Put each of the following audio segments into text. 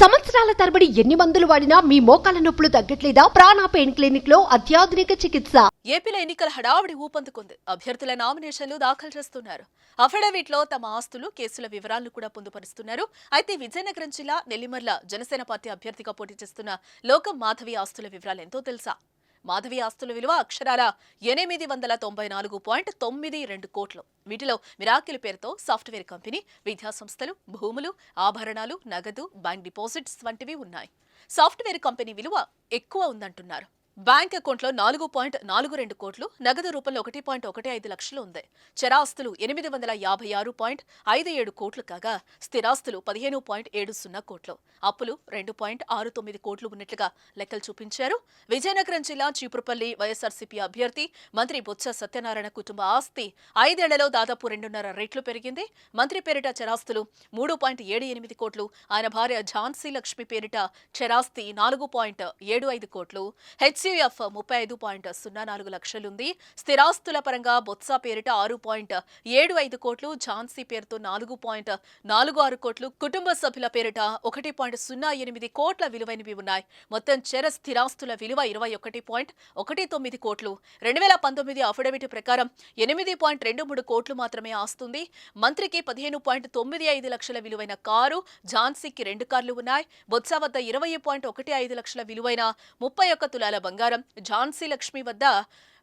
సంవత్సరాల తరబడి ఎన్ని మందులు వాడినా మీ మోకాల నొప్పులు తగ్గట్లేదా? ప్రాణ పెయిన్ క్లినిక్లో అత్యాధునిక చికిత్స. ఏపీలో ఎన్నికల హడావుడి ఊపందుకుంది. అభ్యర్థుల నామినేషన్లు దాఖలు చేస్తున్నారు. అఫిడవిట్లో తమ ఆస్తులు కేసుల వివరాలను కూడా పొందుపరుస్తున్నారు. అయితే విజయనగరం జిల్లా నెల్లిమర్ల జనసేన పార్టీ అభ్యర్థిగా పోటీ చేస్తున్న లోకం మాధవి ఆస్తుల వివరాలు ఎంతో తెలుసా? మాధవి ఆస్తుల విలువ అక్షరాల ఎనిమిది వందల తొంభై నాలుగు పాయింట్ తొమ్మిది రెండు కోట్లు. వీటిలో మిరాకిల్ పేరుతో సాఫ్ట్వేర్ కంపెనీ విద్యాసంస్థలు భూములు ఆభరణాలు నగదు బ్యాంక్ డిపాజిట్స్ వంటివి ఉన్నాయి. సాఫ్ట్వేర్ కంపెనీ విలువ ఎక్కువ ఉందంటున్నారు. బ్యాంక్ అకౌంట్లో నాలుగు పాయింట్ నాలుగు రెండు కోట్లు నగదు రూపంలో ఒకటి పాయింట్ ఒకటి ఐదు లక్షలు ఉంది. చరాస్తులు ఎనిమిది వందల యాభై ఆరు పాయింట్ ఐదు ఏడు కోట్లు కాగా స్థిరాస్తులు పదిహేను పాయింట్ ఏడు సున్నా కోట్లు. అప్పులు రెండు పాయింట్ ఆరు తొమ్మిది కోట్లు ఉన్నట్లుగా లెక్కలు చూపించారు. విజయనగరం జిల్లా చీపురుపల్లి వైఎస్ఆర్సీపీ అభ్యర్థి మంత్రి బొత్స సత్యనారాయణ కుటుంబ ఆస్తి ఐదేళ్ళలో దాదాపు రెండున్నర రెట్లు పెరిగింది. మంత్రి పేరిట చరాస్తులు మూడు పాయింట్ ఏడు ఎనిమిది కోట్లు. ఆయన భార్య ఝాన్సీ లక్ష్మి పేరిట చరాస్తి నాలుగు పాయింట్ ఏడు ఐదు కోట్లు. హెచ్సిఎఫ్ ముప్పై ఐదు పాయింట్ సున్నా నాలుగు లక్షలుంది. స్థిరాస్తుల పరంగా బొత్స పేరిట ఆరు పాయింట్ ఏడు ఐదు కోట్లు ఝాన్సీ పేరుతో నాలుగు పాయింట్ నాలుగు ఆరు కోట్లు కుటుంబ సభ్యుల పేరిట ఒకటి పాయింట్ సున్నా ఎనిమిది కోట్ల విలువైనవి ఉన్నాయి. మొత్తం చెర స్థిరాస్తుల విలువ ఇరవై ఒకటి పాయింట్ ఒకటి తొమ్మిది కోట్లు. రెండు వేల పంతొమ్మిది అఫిడవిట్ ప్రకారం ఎనిమిది పాయింట్ రెండు మూడు కోట్లు మాత్రమే ఆస్తుంది. మంత్రికి పదిహేను పాయింట్ తొమ్మిది ఐదు లక్షల విలువైన కారు ఝాన్సీకి రెండు కార్లు ఉన్నాయి. బొత్స వద్ద ఇరవై పాయింట్ ఒకటి ఐదు లక్షల విలువైన ముప్పై ఒక్క తులాల బంగారం ఝాన్సీ లక్ష్మి వద్ద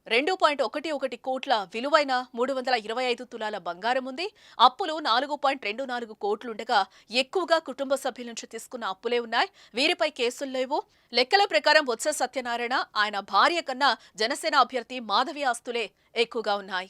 రెండు పాయింట్ ఒకటి ఒకటి కోట్ల విలువైన మూడు వందల ఇరవై ఐదు తులాల బంగారం ఉంది. అప్పులు నాలుగు పాయింట్ రెండు నాలుగు కోట్లుండగా ఎక్కువగా కుటుంబ సభ్యుల నుంచి తీసుకున్న అప్పులే ఉన్నాయి. వీరిపై కేసులు లేవు. లెక్కల ప్రకారం బొత్స సత్యనారాయణ ఆయన భార్య కన్నా జనసేన అభ్యర్థి మాధవి ఆస్తులే ఎక్కువగా ఉన్నాయి.